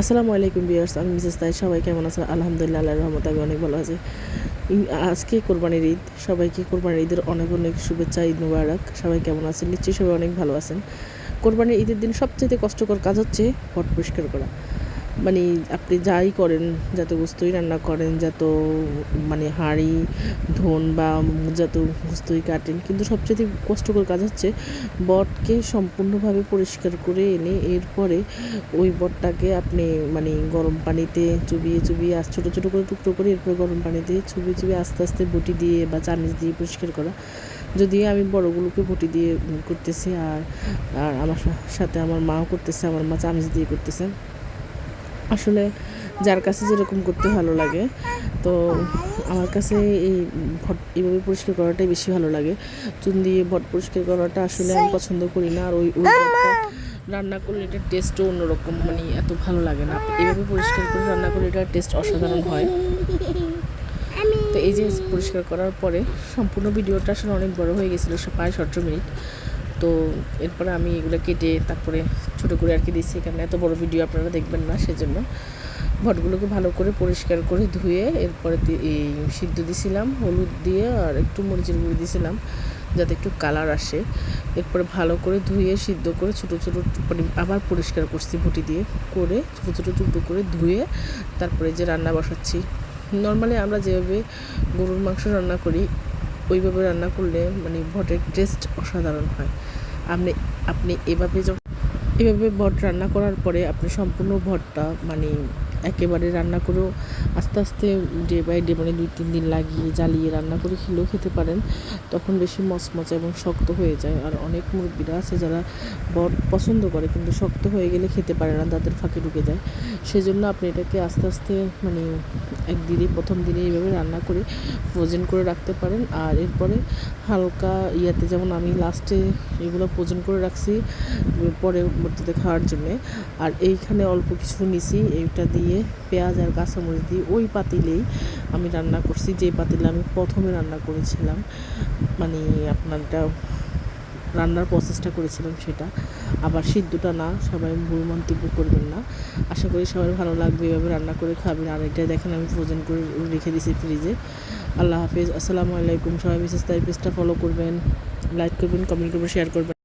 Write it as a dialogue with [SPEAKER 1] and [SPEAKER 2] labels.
[SPEAKER 1] আসসালামু আলাইকুম বিয়ার্স আমি মিসেস তাই, সবাই কেমন আছেন? আলহামদুলিল্লাহ আল্লাহ রহমত আমি অনেক ভালো আছি। আজকে কোরবানির ঈদ, সবাইকে কোরবানির ঈদের অনেক অনেক শুভেচ্ছা, ঈদ মুবারক, সবাই কেমন আছেন? নিশ্চয়ই সবাই অনেক ভালো আছেন। কোরবানির ঈদের দিন সবচেয়ে কষ্টকর কাজ হচ্ছে পট পরিষ্কার করা। মানে আপনি যাই করেন, যত বস্তুই রান্না করেন, যত মানে হাঁড়ি, ধন বা যত বস্তুই কাটেন, কিন্তু সবচেয়ে কষ্টকর কাজ হচ্ছে বটকে সম্পূর্ণভাবে পরিষ্কার করে এনে এরপরে ওই বটটাকে আপনি মানে গরম পানিতে চুবিয়ে চুবিয়ে আস, ছোটো ছোটো করে টুকরো করে এরপরে গরম পানিতে চুবিয়ে চুবিয়ে আস্তে আস্তে বটি দিয়ে বা চামিচ দিয়ে পরিষ্কার করা। যদিও আমি বড়গুলোকে বটি দিয়ে করতেছি আর আর আমার সাথে আমার মাও করতেছে, আমার মা চামিচ দিয়ে করতেছে। আসলে যার কাছে যেরকম করতে ভালো লাগে, তো আমার কাছে এই ভট এইভাবে পরিষ্কার করাটাই বেশি ভালো লাগে। চুন দিয়ে ভট পরিষ্কার করাটা আসলে আমি পছন্দ করি না, আর ওই রান্না করলে এটার টেস্টও অন্যরকম মানে এত ভালো লাগে না। এইভাবে পরিষ্কার করে রান্না করলে এটার টেস্ট অসাধারণ হয়। তো এই যে পরিষ্কার করার পরে সম্পূর্ণ ভিডিওটা আসলে অনেক বড় হয়ে গেছিল, প্রায় সতেরো মিনিট। তো এরপরে আমি এগুলো কেটে তারপরে ছোটো করে আর কি দিচ্ছি এখানে এত বড় ভিডিও আপনারা দেখবেন না, সেজন্য ভটগুলোকে ভালো করে পরিষ্কার করে ধুয়ে এরপরে এই সিদ্ধ দিছিলাম, হলুদ দিয়ে আর একটু মরিচের গুঁড়ো দিয়েছিলাম যাতে একটু কালার আসে। এরপরে ভালো করে ধুয়ে সিদ্ধ করে ছোটো ছোটো মানে আবার পরিষ্কার করছি বটি দিয়ে করে ছোটো ছোটো টুকরো করে ধুয়ে তারপরে যে রান্না বসাচ্ছি। নর্মালি আমরা যেভাবে গরুর মাংস রান্না করি ওইভাবে রান্না করলে মানে ভটের টেস্ট অসাধারণ হয়। আপনি আপনি এভাবে যখন, এভাবে ভট রান্না করার পরে আপনি সম্পূর্ণ ভটটা মানে একেবারে রান্না করেও আস্তে আস্তে ডে বাই ডে মানে দুই তিন দিন লাগিয়ে জ্বালিয়ে রান্না করে খেলেও খেতে পারেন, তখন বেশি মচমচে এবং শক্ত হয়ে যায়। আর অনেক মুরব্বীরা আছে যারা বট পছন্দ করে কিন্তু শক্ত হয়ে গেলে খেতে পারে না তাদের ফাঁকে ঢুকে যায়। সেজন্য আপনি এটাকে আস্তে আস্তে মানে একদিনই প্রথম দিনে এইভাবে রান্না করে ফ্রোজেন করে রাখতে পারেন। আর এরপরে হালকা ইয়াতে যেমন আমি লাস্টে এগুলো ফ্রোজেন করে রাখছি, পরে ভর্তিতে খাওয়ার জন্যে। আর এইখানে অল্প কিছু নিছি, এইটা দিয়ে পেঁয়াজ আর কাঁচামরিচ দিয়ে ওই পাতিলেই আমি রান্না করছি। যে পাতিলে আমি প্রথমে রান্না করেছিলাম মানে আপনার এটা রান্নার প্রসেসটা করেছিলাম সেটা। আবার সিদ্ধটা না, সবাই ভুল মন্তব্য করবেন না। আশা করি সবার ভালো লাগবে এভাবে রান্না করে খাবেন। আর এটা দেখেন আমি ফ্রোজেন করে রেখে দিয়েছি ফ্রিজে আল্লাহ হাফিজ। আসসালামু আলাইকুম। সবাই বিশেষ তাই পেজটা ফলো করবেন লাইক করবেন কমেন্ট করবেন শেয়ার করবেন।